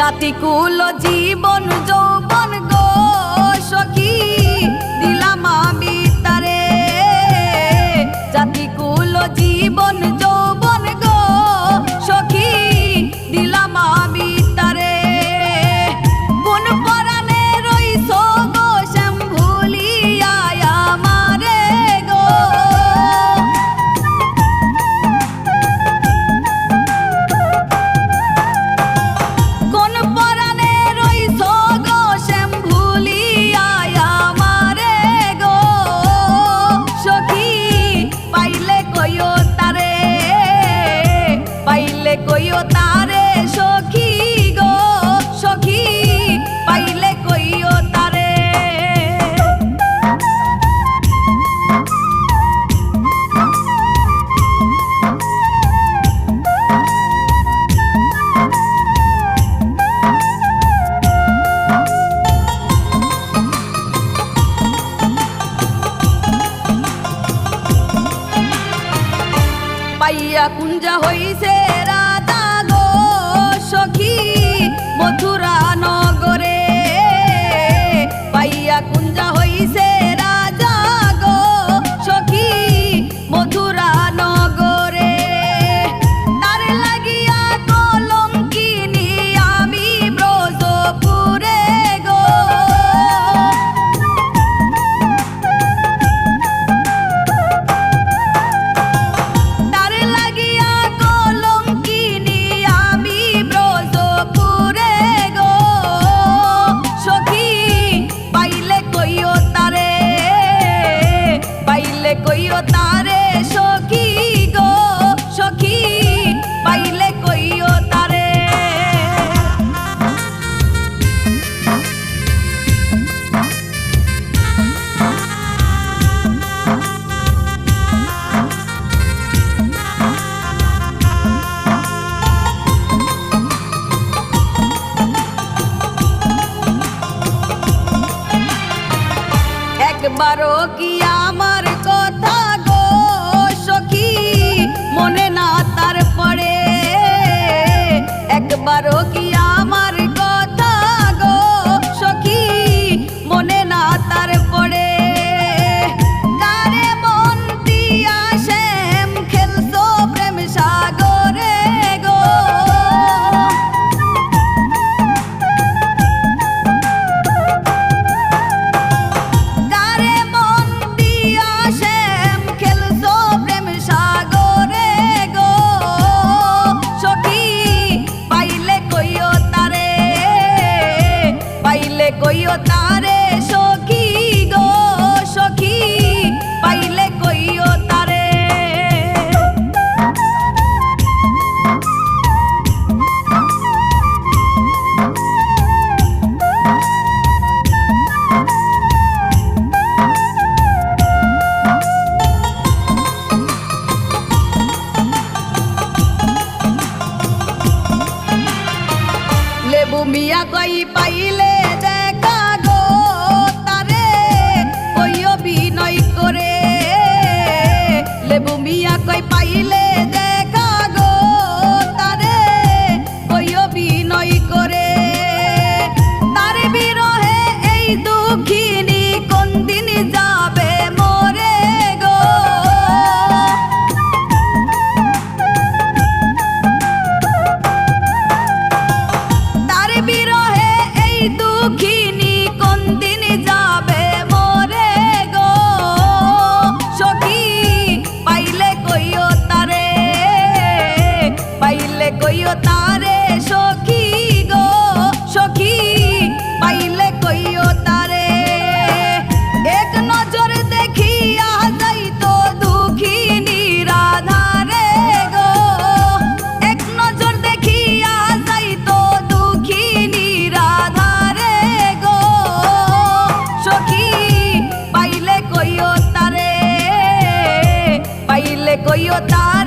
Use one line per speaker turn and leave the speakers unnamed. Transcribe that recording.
জাতিকুল জীবন যৌবন পাইয়া কুঞ্জা হইছে রাধা গো সখী মথুরা বারো কি মিয়া কই পাইলে দেখা গো তারে কই অভিনয় করে। লেবু মিয়া কই পাইলে? coyota